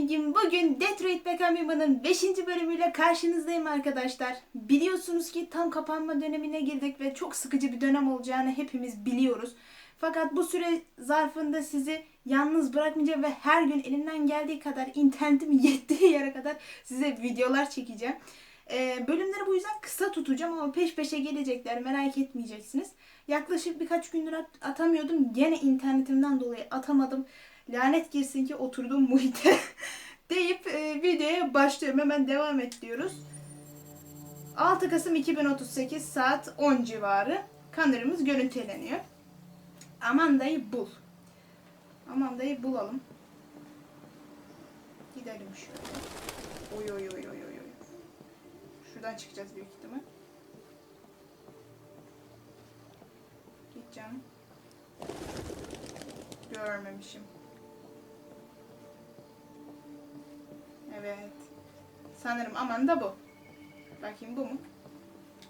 Gaming'in bugün Detroit Become Human'ın 5. bölümüyle karşınızdayım arkadaşlar. Biliyorsunuz ki tam kapanma dönemine girdik ve çok sıkıcı bir dönem olacağını hepimiz biliyoruz. Fakat bu süre zarfında sizi yalnız bırakmayacağım ve her gün elimden geldiği kadar internetim yettiği yere kadar size videolar çekeceğim. Ee, bölümleri bu yüzden kısa tutacağım ama peş peşe gelecekler merak etmeyeceksiniz. Yaklaşık birkaç gündür at- atamıyordum. Gene internetimden dolayı atamadım. Lanet girsin ki oturduğum muhite deyip e, videoya başlıyorum. Hemen devam et diyoruz. 6 Kasım 2038 saat 10 civarı kanırımız görüntüleniyor. Amanda'yı bul. Amanda'yı bulalım. Gidelim şöyle. Oy oy oy oy oy. Şuradan çıkacağız büyük ihtimal. Canım. Görmemişim. Evet. Sanırım Amanda bu. Bakayım bu mu?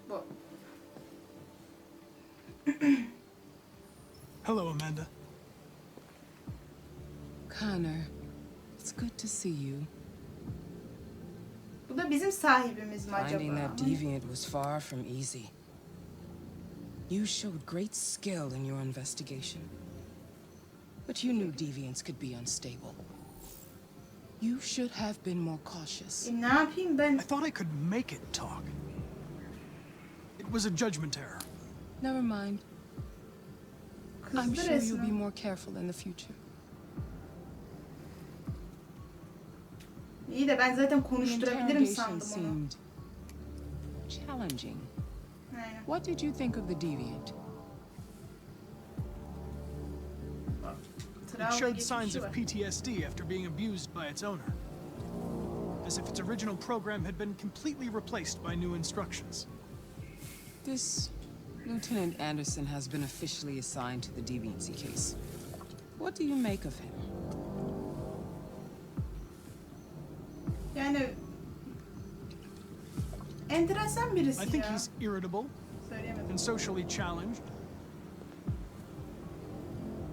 Bu. Hello, Amanda. Connor, it's good to see you. Bu da bizim sahibimiz mi Finding that deviant was far from easy. You showed great skill in your investigation. But you knew deviants could be unstable. You should have been more cautious. E, ne yapayım ben? I thought I could make it talk. It was a judgment error. Never mind. I'm Kızdı sure you'll be resmen. more careful in the future. İyi de ben zaten The konuşturabilirim interrogation sandım onu. seemed challenging. Aynen. What did you think of the deviant? It showed signs of. PTSD after being abused by its owner. As if its original program had been completely replaced by new instructions. This Lieutenant Anderson has been officially assigned to the deviancy case. What do you make of him? Yani enteresan birisi I think ya. he's irritable and socially challenged.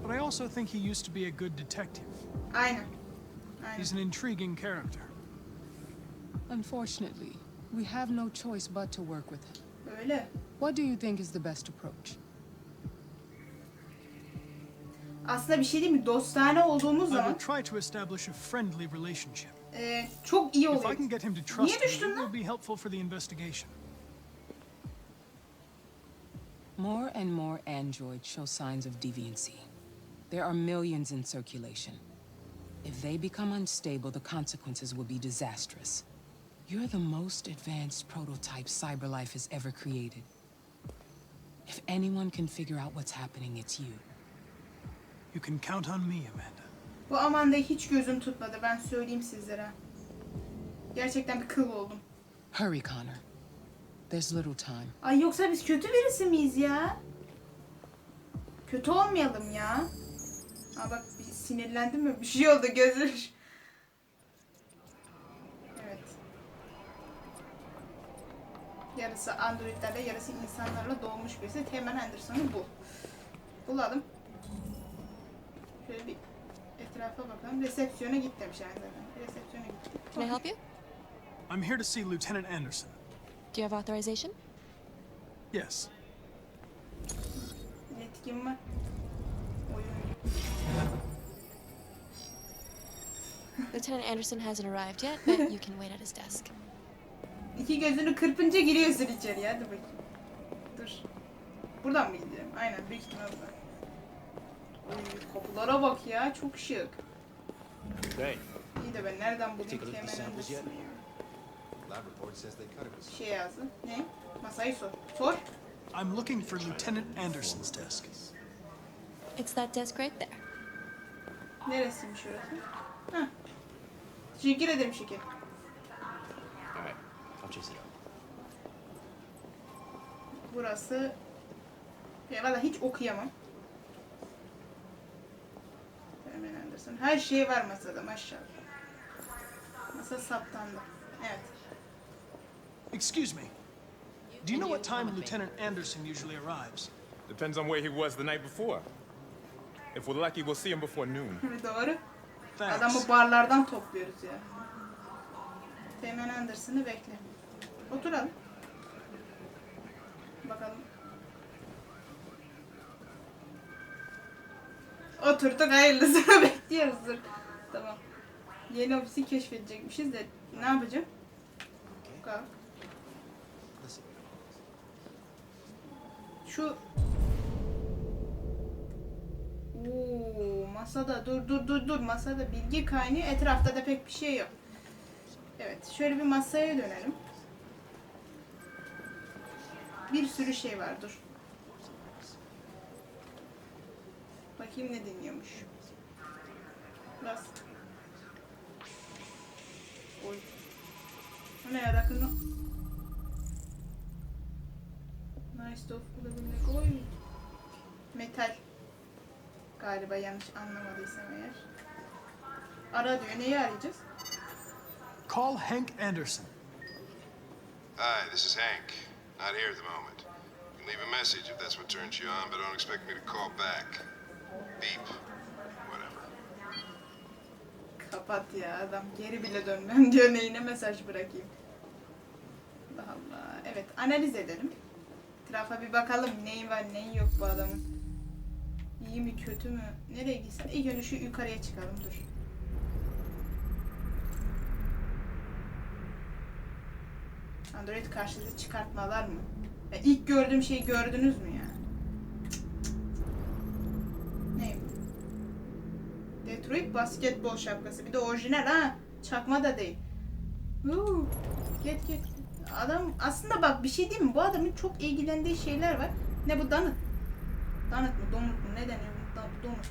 But I also think he used to be a good detective. Aynen. Aynen. He's an intriguing character. Unfortunately, we have no choice but to work with him. Öyle. What do you think is the best approach? Aslında bir şey değil mi? Dostane olduğumuz I will zaman try to establish a friendly relationship. e, çok iyi If I oluyor. can get him to trust me, düştün it lan? will be helpful for the investigation. More and more androids show signs of deviancy. There are millions in circulation. If they become unstable, the consequences will be disastrous. You're the most advanced prototype CyberLife has ever created. If anyone can figure out what's happening, it's you. You can count on me, Amanda. Bu Amanda'yı hiç gözüm tutmadı. Ben söyleyeyim sizlere. Gerçekten bir kıl oldum. Hurry, Connor. There's little time. Ay yoksa biz kötü birisi miyiz ya? Kötü olmayalım ya. Aa bak bir sinirlendim mi? Bir şey oldu gözüm. Evet. Yarısı androidlerle yarısı insanlarla doğmuş birisi. Teğmen Anderson'u bul. Bulalım. Şöyle bir etrafa bakalım. Resepsiyona git demiş yani zaten. Resepsiyona git. Can I help you? I'm here to see Lieutenant Anderson. Do you have authorization? Yes. Yetkim var. Lieutenant Anderson hasn't arrived yet, but you can wait at his desk. İki gözünü kırpınca giriyorsun içeriye. Hadi bakayım. Dur. Buradan mı gidiyorum? Aynen büyük ihtimal buradan. Oy, kapılara bak ya. Çok şık. Hey, İyi de ben nereden? Lab report says they cut it with Şey yazdı. Ne? Masayı sor. Sor. I'm looking for Lieutenant Anderson's desk. It's that desk right there. Neresiymiş orası? Hah. Teşekkür ederim şeker. all right, I'll chase it up. Burası... Ya valla hiç okuyamam. Hemen Anderson. Her şey var masada maşallah. Masa saptandı. Evet. Excuse me. Do you know what time. Lieutenant Anderson usually arrives? Depends on where he was the night before. If we're lucky, we'll see him before noon. Doğru. Thanks. Adamı barlardan topluyoruz ya. Teğmen Anderson'ı bekle. Oturalım. Bakalım. Oturduk hayırlısını bekliyoruz. Dur. Tamam. Yeni ofisi keşfedecekmişiz de ne yapacağım? Kalk. Şu masada dur dur dur dur masada bilgi kaynıyor etrafta da pek bir şey yok. Evet şöyle bir masaya dönelim. Bir sürü şey var dur. Bakayım ne dinliyormuş. Bas. Oy. O ne ya rakını? Nice stuff bulabilmek. Oy. Metal. Galiba yanlış anlamadıysam eğer. Ara diyor. Neyi arayacağız? Call Hank Anderson. Hi, this is Hank. Not here at the moment. You can leave a message if that's what turns you on, but don't expect me to call back. Beep. Whatever. Kapat ya adam. Geri bile dönmem diyor. Neyine mesaj bırakayım. Allah Allah. Evet analiz edelim. Etrafa bir bakalım neyi var neyi yok bu adamın. İyi mi kötü mü? Nereye gitsen? İlk önce şu yukarıya çıkalım dur. Android karşılığı çıkartmalar mı? Ya ilk gördüğüm şeyi gördünüz mü ya? Ne? Detroit basketbol şapkası. Bir de orijinal ha. Çakma da değil. Huu. Get get. Adam aslında bak bir şey diyeyim mi? Bu adamın çok ilgilendiği şeyler var. Ne bu danıt? Danıt mı? Donut mu? Ne deniyor? Donut. Donut.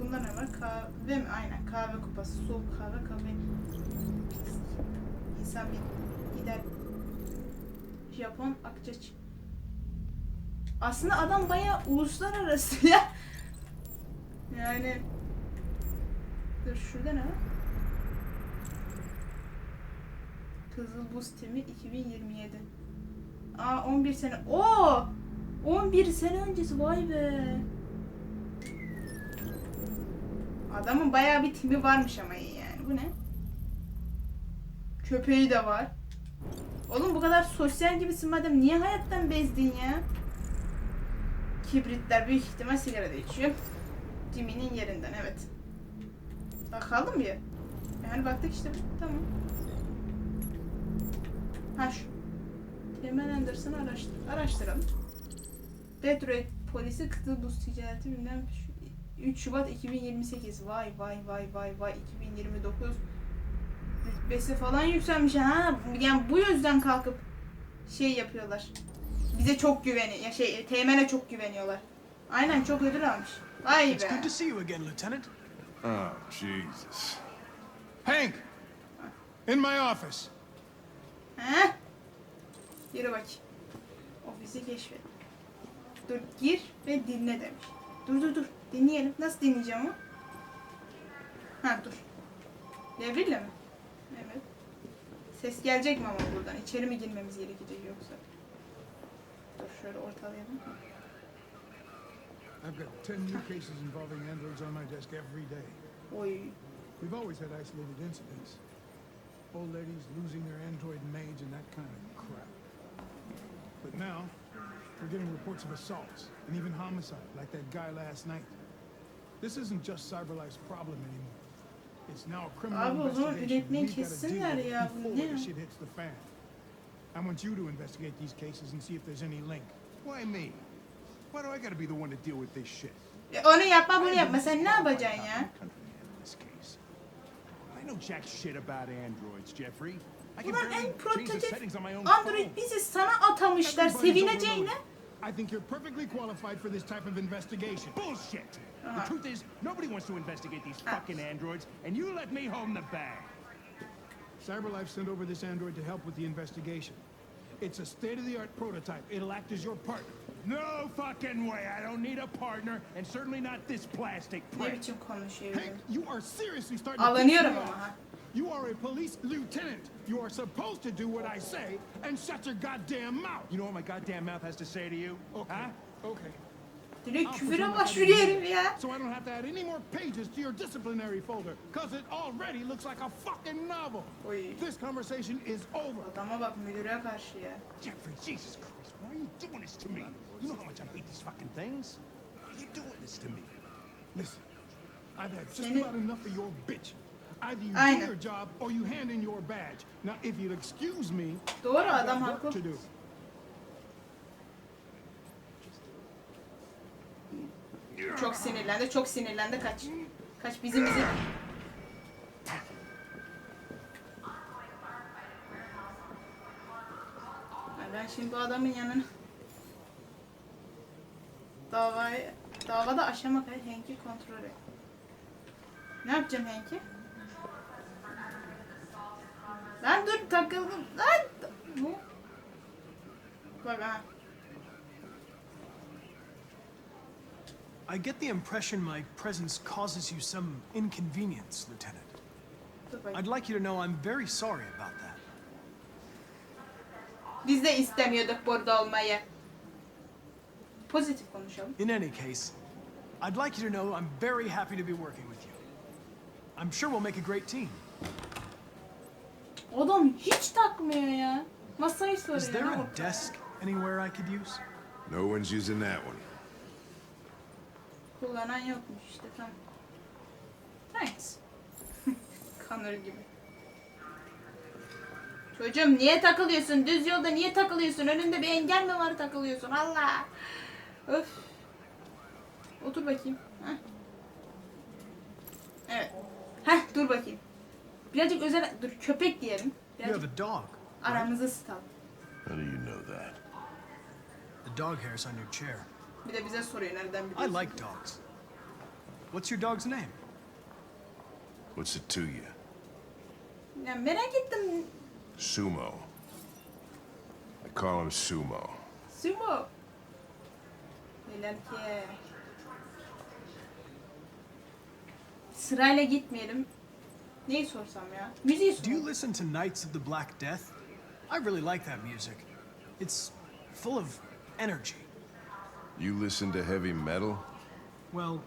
Bunda ne var? Kahve mi? Aynen. Kahve kupası. Soğuk kahve, kahve. İnsan bir gider. Japon akçaç. Aslında adam bayağı uluslararası ya. Yani Dur şurada ne var? Kızıl Buz Temi 2027. Aa 11 sene. Oo! 11 sene öncesi vay be. Adamın bayağı bir timi varmış ama yani. Bu ne? Köpeği de var. Oğlum bu kadar sosyal gibisin madem niye hayattan bezdin ya? Kibritler büyük ihtimal sigara da içiyor. Jimmy'nin yerinden evet. Bakalım bir. Yani baktık işte tamam. Ha şu. Teğmen Anderson'ı araştır, araştıralım. Detroit polisi kıtı buz ticareti bilmem şu- 3 Şubat 2028. Vay vay vay vay vay 2029 rütbesi falan yükselmiş ha. Yani bu yüzden kalkıp şey yapıyorlar. Bize çok güveni ya şey Teğmen'e çok güveniyorlar. Aynen çok ödül almış. Vay It's be. good to see you again, Lieutenant. Oh, Jesus. Hank! In my office. He? Yürü bak. Ofisi keşfet. Dur gir ve dinle demiş. Dur dur dur. Dinleyelim. Nasıl dinleyeceğim o? Ha dur. Devriyle mi? Evet. Ses gelecek mi ama buradan? İçeri mi girmemiz gerekecek yoksa? Dur şöyle ortalayalım. I've got 10 new cases involving androids on my desk every day. Oy. We've always had isolated incidents. Old ladies losing their android maids and that kind of crap. But now, we're getting reports of assaults and even homicide, like that guy last night. This isn't just CyberLife's problem anymore. It's now a criminal Abi o investigation. üretmeyi We've got to deal kessinler with ya, bu before ne? the shit hits the fan. I want you to investigate these cases and see if there's any link. Why me? Why do I gotta be the one to deal with this shit? E, Onu yapma bunu yapma. Sen ne yapacaksın ya? This case. I know jack shit about androids, Jeffrey. I can Ulan en prototip settings on my own Android bizi sana atamışlar sevineceğine. I think you're perfectly qualified for this type of investigation. Bullshit! Uh-huh. The truth is, nobody wants to investigate these Ah. fucking androids, and you let me home the bag. CyberLife sent over this android to help with the investigation. It's a state-of-the-art prototype. It'll act as your partner. No fucking way! I don't need a partner, and certainly not this plastic Ne prick. biçim? Hank, you are seriously starting to piss Alınıyorum me ama off. ha. You are a police lieutenant. You are supposed to do what I say and shut your goddamn mouth. You know what my goddamn mouth has to say to you? Okay. Huh? Okay. Direkt I'll küfüre pretend like I başvuruyor didn't ya. So I don't have to add any more pages to your disciplinary folder, cause it already looks like a fucking novel. Oy. This conversation is over. Adama bak müdüre karşı ya. Jeffrey, Jesus Christ, why are you doing this to me? You know how much I hate these fucking things. Why are you doing this to me? Listen, I've had just about enough of your bitch. Either you Aynen. do your job or you hand in your badge. Now, if you'll excuse me, Doğru adam haklı. to do. Çok sinirlendi, çok sinirlendi. Kaç. Kaç bizim bizim. Ay ben şimdi bu adamın yanına davayı davada aşama kadar Henk'i kontrol et. Ne yapacağım Henk'i? Lan dur takıldım. Lan. Bak ha. I get the impression my presence causes you some inconvenience, Lieutenant. I'd like you to know I'm very sorry about that. Biz de istemiyorduk burada olmayı. Pozitif konuşalım. In any case, I'd like you to know I'm very happy to be working with you. I'm sure we'll make a great team. Adam hiç takmıyor ya. Masayı Is soruyor. there ne a desk anywhere I could use? No one's using that one. Kullanan yokmuş işte tamam. Thanks. Kanır gibi. Çocuğum niye takılıyorsun? Düz yolda niye takılıyorsun? Önünde bir engel mi var takılıyorsun? Allah. Öf. Otur bakayım. Heh. Evet. Heh dur bakayım. Birazcık özel... Dur köpek diyelim. You have Birazcık a dog. aramızı ısıtalım. How do you know that? The dog hair's on your chair. Bir de bize soruyor nereden I biliyorsun? like dogs. What's your dog's name? What's it to you? Ya merak ettim. Sumo. I call him Sumo. Sumo. Neler ki? Sırayla gitmeyelim. Neyi sorsam ya? Müziği Do you listen to Knights of the Black Death? I really like that music. It's full of energy. You listen to heavy metal? Well,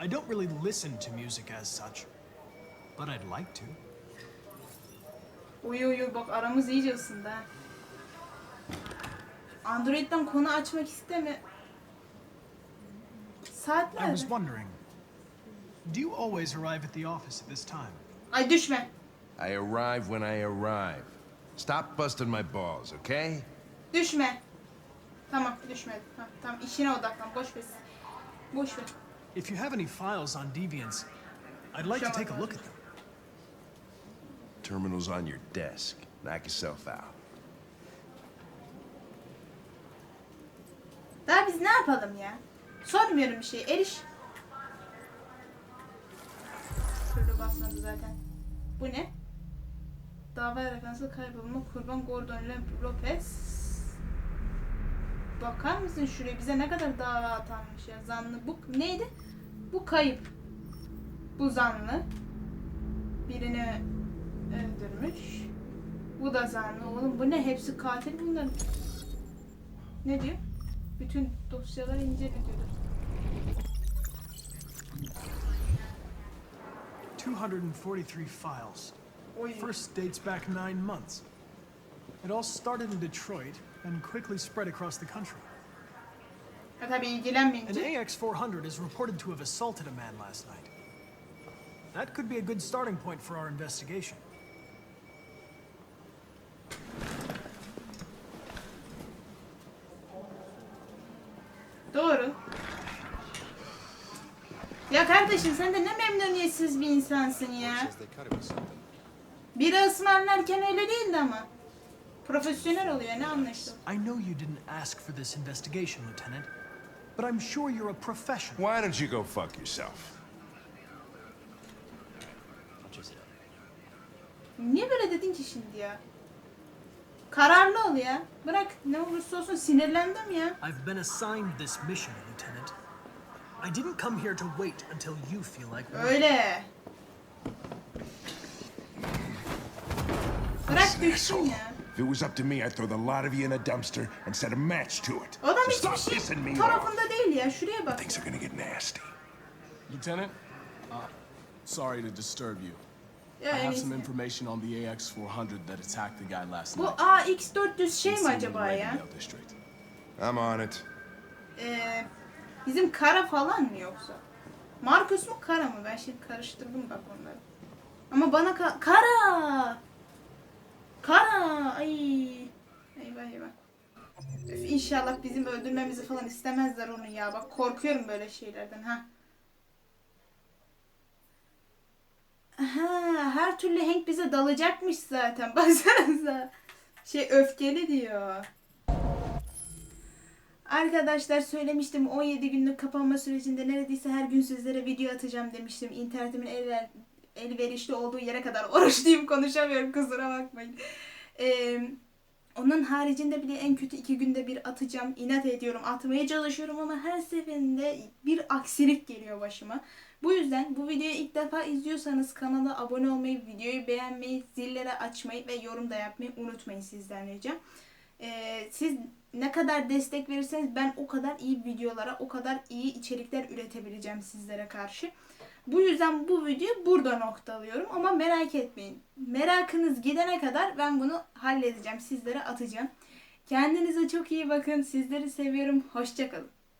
I don't really listen to music as such, but I'd like to. Uyu uyu bak aramız iyice ısındı ha. Android'den konu açmak isteme. Saat I was wondering, do you always arrive at the office at this time? Ay düşme. I arrive when I arrive. Stop busting my balls, okay? Düşme. Tamam düşmedi. Ha, tamam işine odaklan. Boş ver. Boş ver. If you have any files on Deviants, I'd like to take a look at them. Terminal's on your desk. Knock yourself out. Daha biz ne yapalım ya? Sormuyorum bir şey. Eriş. Basmadı zaten. Bu ne? Dava referansı kaybolma kurban Gordon Lopez. Bakar mısın şuraya? Bize ne kadar dava atanmış ya. Zanlı. Bu neydi? Bu kayıp. Bu zanlı. Birini öldürmüş. Bu da zanlı. Oğlum bu ne? Hepsi katil bunların. Ne diyor? Bütün dosyaları incele 243 files. First dates back nine months. It all started in Detroit and quickly spread across the country. Ha tabii An ilgilenmeyince. AX 400 is reported to have assaulted a man last night. That could be a good starting point for our investigation. Doğru. Ya kardeşim sen de memnuniyetsiz bir insansın ya. Biri ısmarlarken öyle değildi ama. Profesyonel oluyor ne anlaştık. I know you didn't ask for this investigation, Lieutenant, but I'm sure you're a professional. Why don't you go fuck yourself? Niye böyle dedin ki şimdi ya? Kararlı ol ya. Bırak ne olursa olsun sinirlendim ya. I've been assigned this mission, Lieutenant. I didn't come here to wait until you feel like working. Öyle. Bırak düşsün ya. If it was up to me, I'd throw the lot of you in a dumpster and set a match to it. Adam so hiçbir stop pissing me şey off. tarafında değil ya. Şuraya bak. Things are gonna get nasty. Lieutenant, uh, sorry to disturb you. Ya I have some iyisi. information on the AX-400 that attacked the guy last Bu night. AX400 şey mi It's in acaba the ya? Ravendale District. I'm on it. Ee, bizim Kara falan mı yoksa? Marcus mu Kara mı? Ben şimdi karıştırdım bak onları. Ama bana ka- Kara! Kara! Ay! Eyvah eyvah. Öf, inşallah bizim öldürmemizi falan istemezler onu ya. Bak korkuyorum böyle şeylerden ha. Ha, her türlü Hank bize dalacakmış zaten. Baksanıza. Şey öfkeli diyor. Arkadaşlar söylemiştim 17 günlük kapanma sürecinde neredeyse her gün sizlere video atacağım demiştim. İnternetimin el, elverişli olduğu yere kadar oruçluyum konuşamıyorum kusura bakmayın. Ee, onun haricinde bile en kötü iki günde bir atacağım. İnat ediyorum atmaya çalışıyorum ama her seferinde bir aksilik geliyor başıma. Bu yüzden bu videoyu ilk defa izliyorsanız kanala abone olmayı, videoyu beğenmeyi, zillere açmayı ve yorum da yapmayı unutmayın sizden ricam. Ee, siz ne kadar destek verirseniz ben o kadar iyi videolara, o kadar iyi içerikler üretebileceğim sizlere karşı. Bu yüzden bu videoyu burada noktalıyorum ama merak etmeyin. Merakınız gidene kadar ben bunu halledeceğim, sizlere atacağım. Kendinize çok iyi bakın. Sizleri seviyorum. Hoşçakalın.